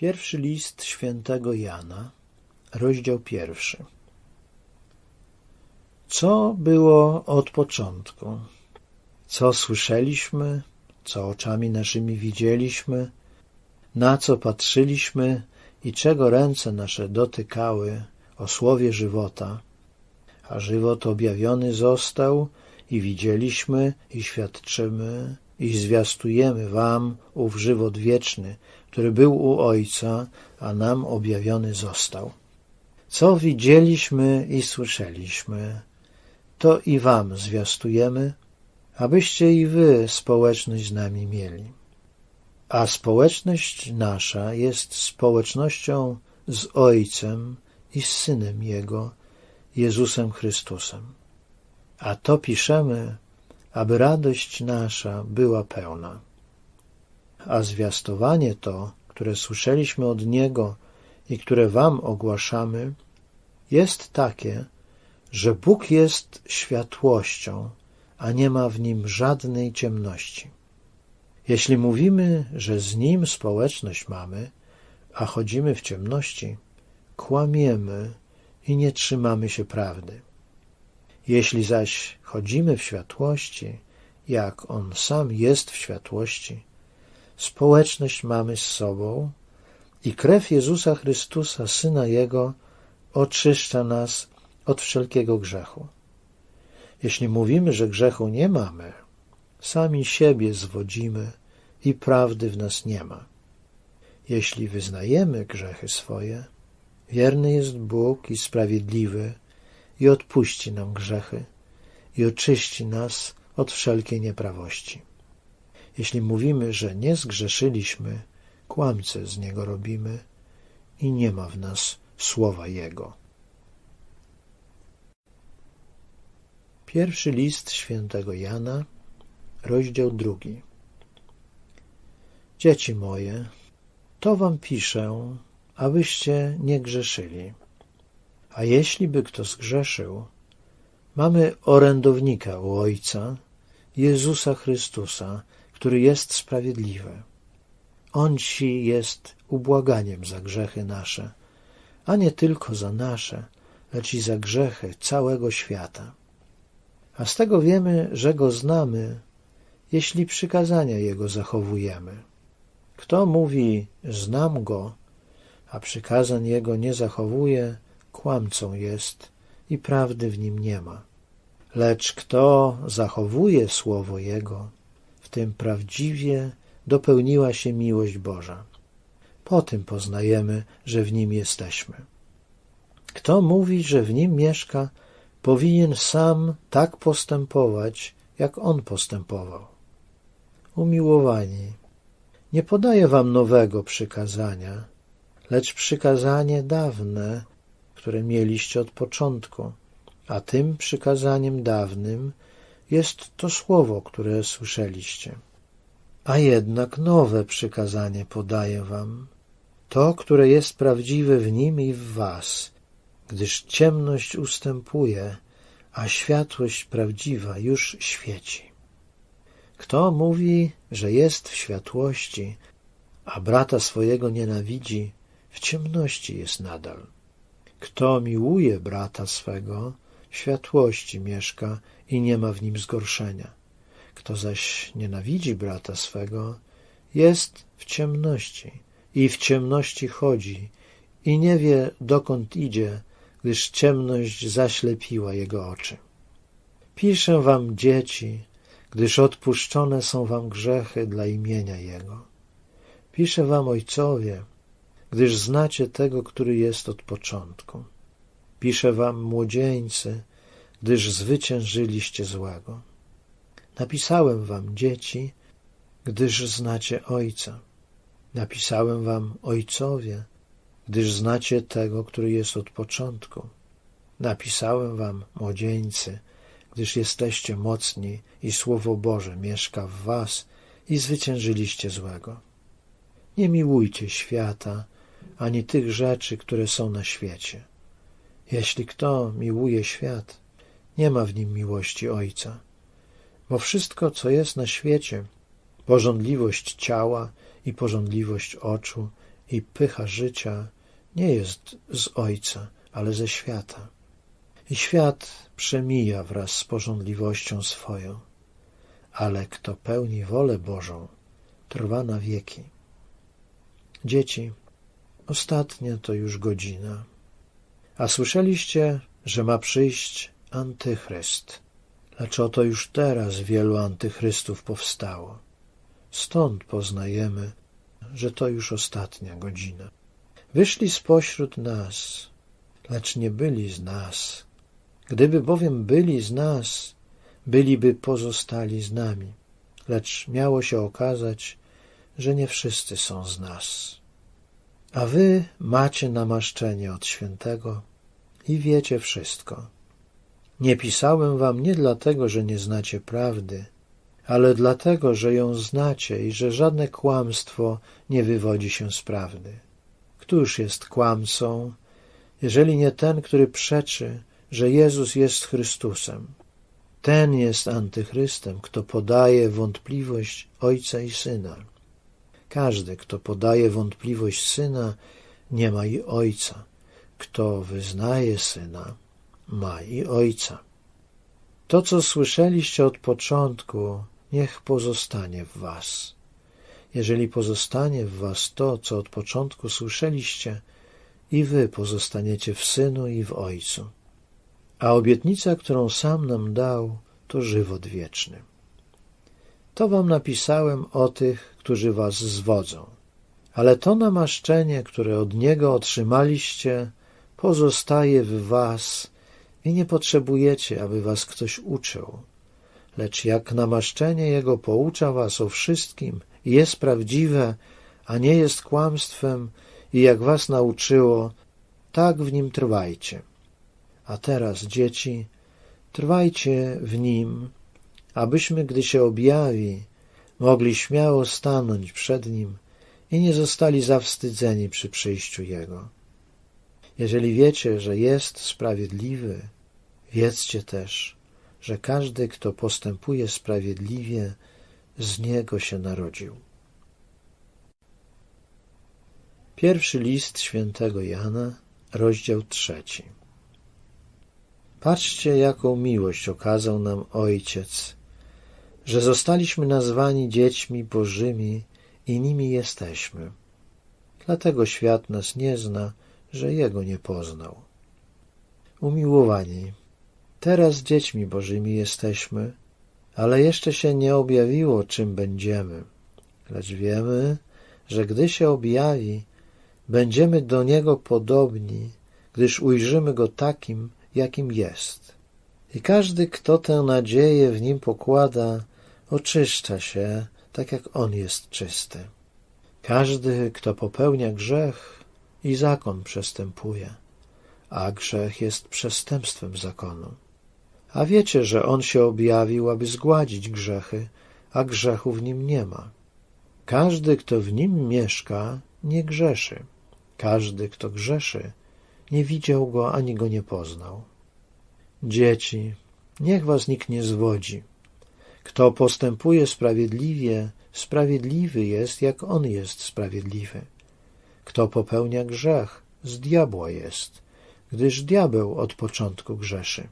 Pierwszy list świętego Jana, rozdział pierwszy. Co było od początku? Co słyszeliśmy, co oczami naszymi widzieliśmy, na co patrzyliśmy? I czego ręce nasze dotykały? O słowie żywota, a żywot objawiony został i widzieliśmy i świadczymy i zwiastujemy wam ów żywot wieczny, który był u Ojca, a nam objawiony został. Co widzieliśmy i słyszeliśmy, to i wam zwiastujemy, abyście i wy społeczność z nami mieli. A społeczność nasza jest społecznością z Ojcem i z Synem Jego, Jezusem Chrystusem. A to piszemy, aby radość nasza była pełna. A zwiastowanie to, które słyszeliśmy od Niego i które Wam ogłaszamy, jest takie, że Bóg jest światłością, a nie ma w nim żadnej ciemności. Jeśli mówimy, że z nim społeczność mamy, a chodzimy w ciemności, kłamiemy i nie trzymamy się prawdy. Jeśli zaś chodzimy w światłości, jak On sam jest w światłości, społeczność mamy z sobą i krew Jezusa Chrystusa, Syna Jego, oczyszcza nas od wszelkiego grzechu. Jeśli mówimy, że grzechu nie mamy, sami siebie zwodzimy i prawdy w nas nie ma. Jeśli wyznajemy grzechy swoje, wierny jest Bóg i sprawiedliwy i odpuści nam grzechy i oczyści nas od wszelkiej nieprawości. Jeśli mówimy, że nie zgrzeszyliśmy, kłamce z Niego robimy i nie ma w nas słowa Jego. Pierwszy list świętego Jana, rozdział drugi. Dzieci moje, to wam piszę, abyście nie grzeszyli. A jeśli by kto zgrzeszył, mamy orędownika u Ojca, Jezusa Chrystusa, który jest sprawiedliwy. On ci jest ubłaganiem za grzechy nasze, a nie tylko za nasze, lecz i za grzechy całego świata. A z tego wiemy, że Go znamy, jeśli przykazania Jego zachowujemy. Kto mówi, znam Go, a przykazań Jego nie zachowuje, kłamcą jest i prawdy w nim nie ma. Lecz kto zachowuje słowo Jego, w tym prawdziwie dopełniła się miłość Boża. Po tym poznajemy, że w nim jesteśmy. Kto mówi, że w nim mieszka, powinien sam tak postępować, jak on postępował. Umiłowani, nie podaję wam nowego przykazania, lecz przykazanie dawne, które mieliście od początku, a tym przykazaniem dawnym jest to słowo, które słyszeliście. A jednak nowe przykazanie podaję wam, to, które jest prawdziwe w nim i w was, gdyż ciemność ustępuje, a światłość prawdziwa już świeci. Kto mówi, że jest w światłości, a brata swojego nienawidzi, w ciemności jest nadal. Kto miłuje brata swego, światłości mieszka i nie ma w nim zgorszenia. Kto zaś nienawidzi brata swego, jest w ciemności i w ciemności chodzi i nie wie, dokąd idzie, gdyż ciemność zaślepiła jego oczy. Piszę wam, dzieci, gdyż odpuszczone są wam grzechy dla imienia Jego. Piszę wam, ojcowie, gdyż znacie tego, który jest od początku. Piszę wam, młodzieńcy, gdyż zwyciężyliście złego. Napisałem wam, dzieci, gdyż znacie Ojca. Napisałem wam, ojcowie, gdyż znacie tego, który jest od początku. Napisałem wam, młodzieńcy, gdyż jesteście mocni i Słowo Boże mieszka w was i zwyciężyliście złego. Nie miłujcie świata, ani tych rzeczy, które są na świecie. Jeśli kto miłuje świat, nie ma w nim miłości Ojca. Bo wszystko, co jest na świecie, pożądliwość ciała i pożądliwość oczu i pycha życia nie jest z Ojca, ale ze świata. I świat przemija wraz z porządliwością swoją, ale kto pełni wolę Bożą, trwa na wieki. Dzieci, ostatnia to już godzina. A słyszeliście, że ma przyjść antychryst, lecz oto już teraz wielu antychrystów powstało. Stąd poznajemy, że to już ostatnia godzina. Wyszli spośród nas, lecz nie byli z nas. Gdyby bowiem byli z nas, byliby pozostali z nami, lecz miało się okazać, że nie wszyscy są z nas. A wy macie namaszczenie od świętego i wiecie wszystko. Nie pisałem wam nie dlatego, że nie znacie prawdy, ale dlatego, że ją znacie i że żadne kłamstwo nie wywodzi się z prawdy. Któż jest kłamcą, jeżeli nie ten, który przeczy, że Jezus jest Chrystusem? Ten jest antychrystem, kto podaje wątpliwość Ojca i Syna. Każdy, kto podaje wątpliwość Syna, nie ma i Ojca. Kto wyznaje Syna, ma i Ojca. To, co słyszeliście od początku, niech pozostanie w was. Jeżeli pozostanie w was to, co od początku słyszeliście, i wy pozostaniecie w Synu i w Ojcu. A obietnica, którą sam nam dał, to żywot wieczny. To wam napisałem o tych, którzy was zwodzą. Ale to namaszczenie, które od Niego otrzymaliście, pozostaje w was i nie potrzebujecie, aby was ktoś uczył. Lecz jak namaszczenie Jego poucza was o wszystkim, jest prawdziwe, a nie jest kłamstwem i jak was nauczyło, tak w nim trwajcie. A teraz, dzieci, trwajcie w nim, abyśmy, gdy się objawi, mogli śmiało stanąć przed nim i nie zostali zawstydzeni przy przyjściu Jego. Jeżeli wiecie, że jest sprawiedliwy, wiedzcie też, że każdy, kto postępuje sprawiedliwie, z niego się narodził. Pierwszy list świętego Jana, rozdział trzeci. Patrzcie, jaką miłość okazał nam Ojciec, że zostaliśmy nazwani dziećmi Bożymi i nimi jesteśmy. Dlatego świat nas nie zna, że Jego nie poznał. Umiłowani, teraz dziećmi Bożymi jesteśmy, ale jeszcze się nie objawiło, czym będziemy. Lecz wiemy, że gdy się objawi, będziemy do Niego podobni, gdyż ujrzymy Go takim, jakim jest. I każdy, kto tę nadzieję w Nim pokłada, oczyszcza się, tak jak On jest czysty. Każdy, kto popełnia grzech, i zakon przestępuje, a grzech jest przestępstwem zakonu. A wiecie, że On się objawił, aby zgładzić grzechy, a grzechu w Nim nie ma. Każdy, kto w Nim mieszka, nie grzeszy. Każdy, kto grzeszy, nie widział Go ani Go nie poznał. Dzieci, niech was nikt nie zwodzi. Kto postępuje sprawiedliwie, sprawiedliwy jest, jak On jest sprawiedliwy. Kto popełnia grzech, z diabła jest, gdyż diabeł od początku grzeszy.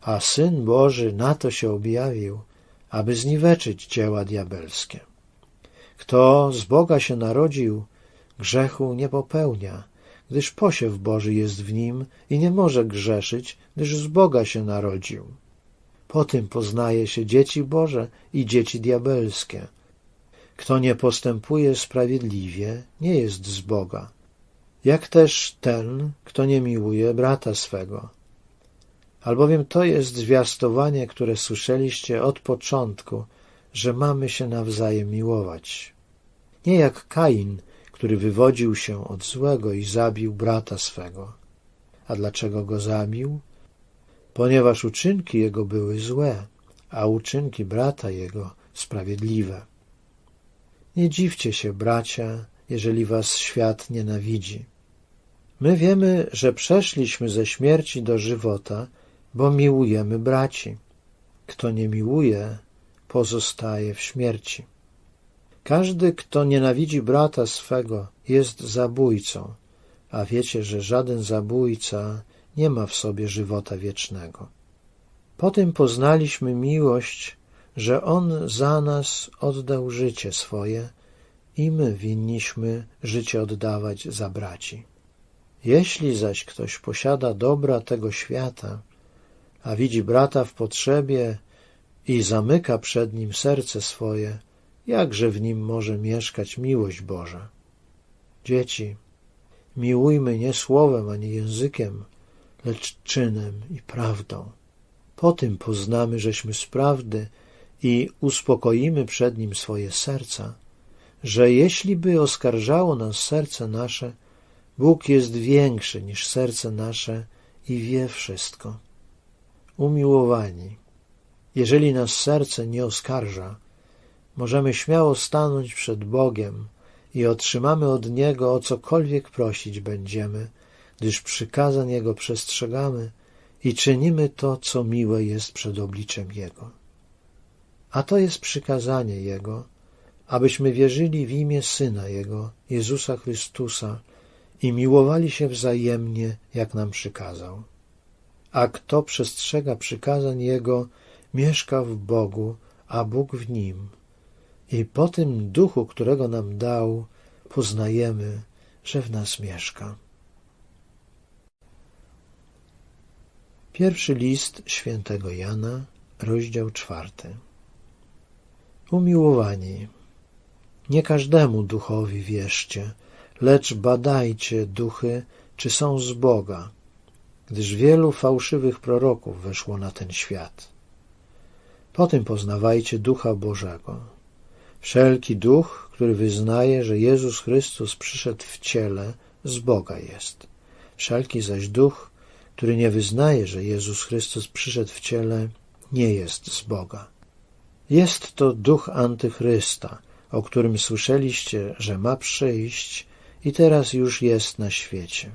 A Syn Boży na to się objawił, aby zniweczyć dzieła diabelskie. Kto z Boga się narodził, grzechu nie popełnia, gdyż posiew Boży jest w nim i nie może grzeszyć, gdyż z Boga się narodził. Po tym poznaje się dzieci Boże i dzieci diabelskie. Kto nie postępuje sprawiedliwie, nie jest z Boga, jak też ten, kto nie miłuje brata swego. Albowiem to jest zwiastowanie, które słyszeliście od początku, że mamy się nawzajem miłować. Nie jak Kain, który wywodził się od złego i zabił brata swego. A dlaczego go zabił? Ponieważ uczynki jego były złe, a uczynki brata jego sprawiedliwe. Nie dziwcie się, bracia, jeżeli was świat nienawidzi. My wiemy, że przeszliśmy ze śmierci do żywota, bo miłujemy braci. Kto nie miłuje, pozostaje w śmierci. Każdy, kto nienawidzi brata swego, jest zabójcą, a wiecie, że żaden zabójca nie ma w sobie żywota wiecznego. Po tym poznaliśmy miłość, że On za nas oddał życie swoje i my winniśmy życie oddawać za braci. Jeśli zaś ktoś posiada dobra tego świata, a widzi brata w potrzebie i zamyka przed nim serce swoje, jakże w nim może mieszkać miłość Boża? Dzieci, miłujmy nie słowem ani językiem, lecz czynem i prawdą. Po tym poznamy, żeśmy z prawdy i uspokoimy przed nim swoje serca, że jeśli by oskarżało nas serce nasze, Bóg jest większy niż serce nasze i wie wszystko. Umiłowani, jeżeli nas serce nie oskarża, możemy śmiało stanąć przed Bogiem i otrzymamy od Niego o cokolwiek prosić będziemy, gdyż przykazań Jego przestrzegamy i czynimy to, co miłe jest przed obliczem Jego. A to jest przykazanie Jego, abyśmy wierzyli w imię Syna Jego, Jezusa Chrystusa, i miłowali się wzajemnie, jak nam przykazał. A kto przestrzega przykazań Jego, mieszka w Bogu, a Bóg w nim. I po tym duchu, którego nam dał, poznajemy, że w nas mieszka. Pierwszy list świętego Jana, rozdział czwarty. Umiłowani, nie każdemu duchowi wierzcie, lecz badajcie duchy, czy są z Boga, gdyż wielu fałszywych proroków weszło na ten świat. Potem poznawajcie Ducha Bożego. Wszelki duch, który wyznaje, że Jezus Chrystus przyszedł w ciele, z Boga jest. Wszelki zaś duch, który nie wyznaje, że Jezus Chrystus przyszedł w ciele, nie jest z Boga. Jest to duch antychrysta, o którym słyszeliście, że ma przyjść i teraz już jest na świecie.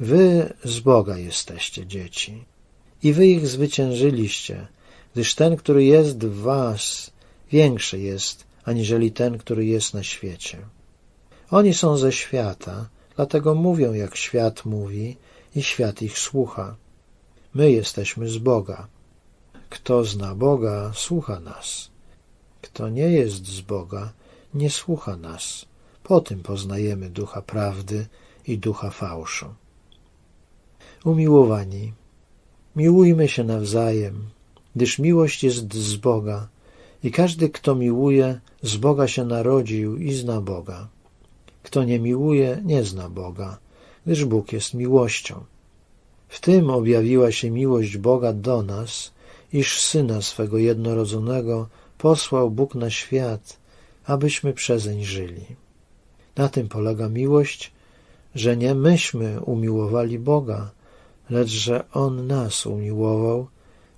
Wy z Boga jesteście dzieci i wy ich zwyciężyliście, gdyż ten, który jest w was, większy jest, aniżeli ten, który jest na świecie. Oni są ze świata, dlatego mówią, jak świat mówi i świat ich słucha. My jesteśmy z Boga. Kto zna Boga, słucha nas. Kto nie jest z Boga, nie słucha nas. Po tym poznajemy ducha prawdy i ducha fałszu. Umiłowani, miłujmy się nawzajem, gdyż miłość jest z Boga i każdy, kto miłuje, z Boga się narodził i zna Boga. Kto nie miłuje, nie zna Boga, gdyż Bóg jest miłością. W tym objawiła się miłość Boga do nas, iż Syna swego jednorodzonego posłał Bóg na świat, abyśmy przezeń żyli. Na tym polega miłość, że nie myśmy umiłowali Boga, lecz że On nas umiłował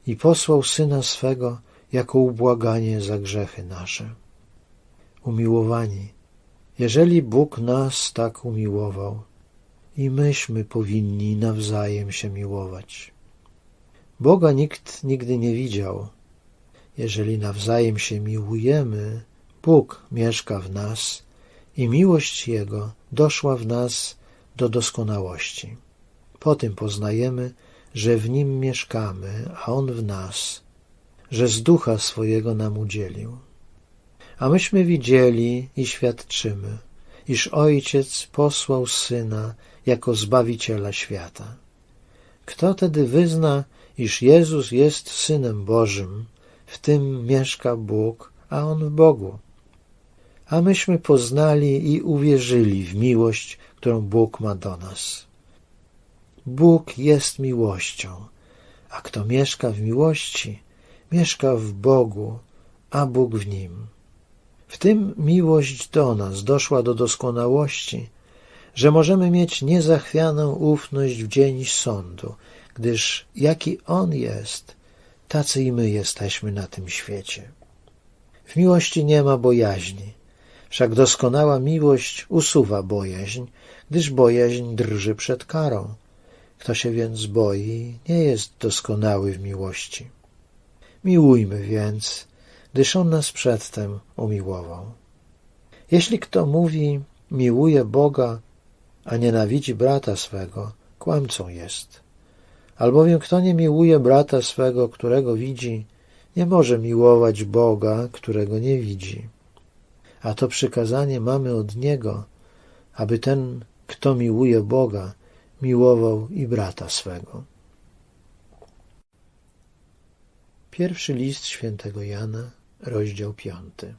i posłał Syna swego jako ubłaganie za grzechy nasze. Umiłowani, jeżeli Bóg nas tak umiłował, i myśmy powinni nawzajem się miłować. Boga nikt nigdy nie widział. Jeżeli nawzajem się miłujemy, Bóg mieszka w nas i miłość Jego doszła w nas do doskonałości. Po tym poznajemy, że w Nim mieszkamy, a On w nas, że z ducha swojego nam udzielił. A myśmy widzieli i świadczymy, iż Ojciec posłał Syna jako Zbawiciela świata. Kto tedy wyzna, iż Jezus jest Synem Bożym, w tym mieszka Bóg, a On w Bogu. A myśmy poznali i uwierzyli w miłość, którą Bóg ma do nas. Bóg jest miłością, a kto mieszka w miłości, mieszka w Bogu, a Bóg w nim. W tym miłość do nas doszła do doskonałości, że możemy mieć niezachwianą ufność w dzień sądu, gdyż jaki On jest, tacy i my jesteśmy na tym świecie. W miłości nie ma bojaźni, wszak doskonała miłość usuwa bojaźń, gdyż bojaźń drży przed karą. Kto się więc boi, nie jest doskonały w miłości. Miłujmy więc, gdyż On nas przedtem umiłował. Jeśli kto mówi, miłuje Boga, a nienawidzi brata swego, kłamcą jest. Albowiem kto nie miłuje brata swego, którego widzi, nie może miłować Boga, którego nie widzi. A to przykazanie mamy od Niego, aby ten, kto miłuje Boga, miłował i brata swego. Pierwszy list świętego Jana, rozdział piąty.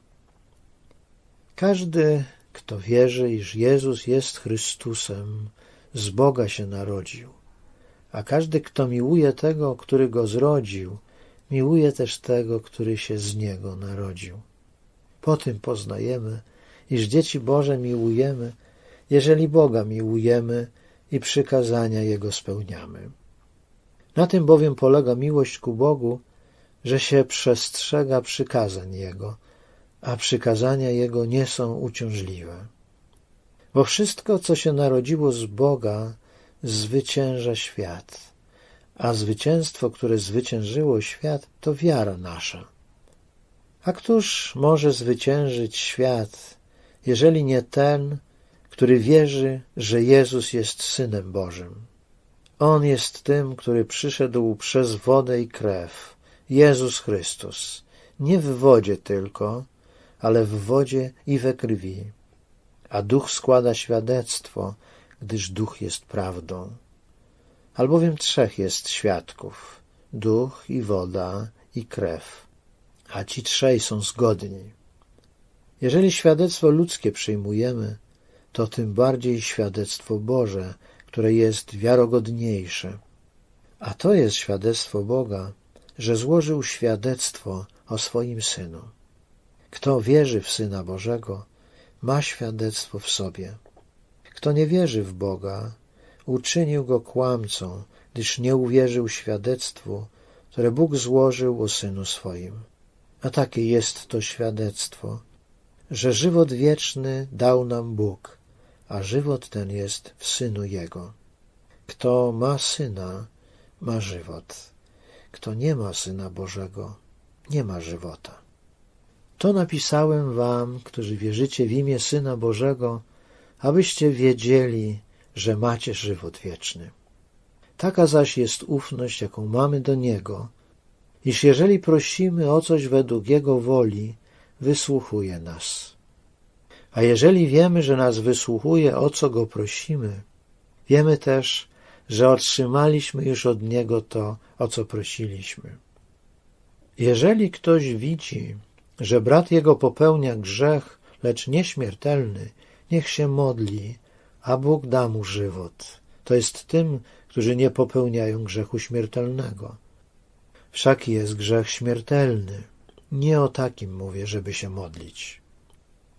Każdy, kto wierzy, iż Jezus jest Chrystusem, z Boga się narodził. A każdy, kto miłuje tego, który go zrodził, miłuje też tego, który się z niego narodził. Po tym poznajemy, iż dzieci Boże miłujemy, jeżeli Boga miłujemy i przykazania Jego spełniamy. Na tym bowiem polega miłość ku Bogu, że się przestrzega przykazań Jego, a przykazania Jego nie są uciążliwe. Bo wszystko, co się narodziło z Boga, zwycięża świat, a zwycięstwo, które zwyciężyło świat, to wiara nasza. A któż może zwyciężyć świat, jeżeli nie ten, który wierzy, że Jezus jest Synem Bożym? On jest tym, który przyszedł przez wodę i krew, Jezus Chrystus, nie w wodzie tylko, ale w wodzie i we krwi. A duch składa świadectwo, gdyż duch jest prawdą. Albowiem trzech jest świadków duch i woda i krew, a ci trzej są zgodni. Jeżeli świadectwo ludzkie przyjmujemy, to tym bardziej świadectwo Boże, które jest wiarogodniejsze. A to jest świadectwo Boga, że złożył świadectwo o swoim Synu. Kto wierzy w Syna Bożego, ma świadectwo w sobie. Kto nie wierzy w Boga, uczynił go kłamcą, gdyż nie uwierzył świadectwu, które Bóg złożył o Synu swoim. A takie jest to świadectwo, że żywot wieczny dał nam Bóg, a żywot ten jest w Synu Jego. Kto ma Syna, ma żywot. Kto nie ma Syna Bożego, nie ma żywota. To napisałem wam, którzy wierzycie w imię Syna Bożego, abyście wiedzieli, że macie żywot wieczny. Taka zaś jest ufność, jaką mamy do Niego, iż jeżeli prosimy o coś według Jego woli, wysłuchuje nas. A jeżeli wiemy, że nas wysłuchuje, o co Go prosimy, wiemy też, że otrzymaliśmy już od Niego to, o co prosiliśmy. Jeżeli ktoś widzi, że brat jego popełnia grzech, lecz nieśmiertelny, niech się modli, a Bóg da mu żywot. To jest tym, którzy nie popełniają grzechu śmiertelnego. Wszak jest grzech śmiertelny. Nie o takim mówię, żeby się modlić.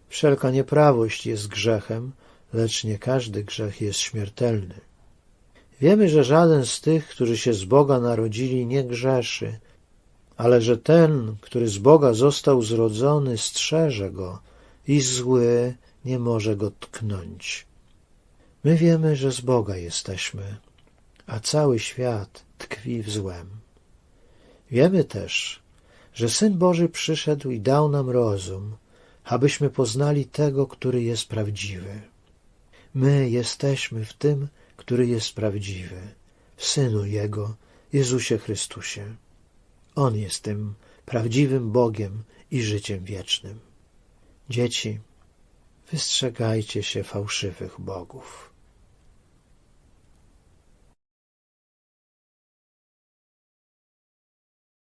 Wszelka nieprawość jest grzechem, lecz nie każdy grzech jest śmiertelny. Wiemy, że żaden z tych, którzy się z Boga narodzili, nie grzeszy, ale że ten, który z Boga został zrodzony, strzeże go i zły nie może go tknąć. My wiemy, że z Boga jesteśmy, a cały świat tkwi w złem. Wiemy też, że Syn Boży przyszedł i dał nam rozum, abyśmy poznali tego, który jest prawdziwy. My jesteśmy w tym, który jest prawdziwy, w Synu Jego, Jezusie Chrystusie. On jest tym prawdziwym Bogiem i życiem wiecznym. Dzieci, wystrzegajcie się fałszywych bogów.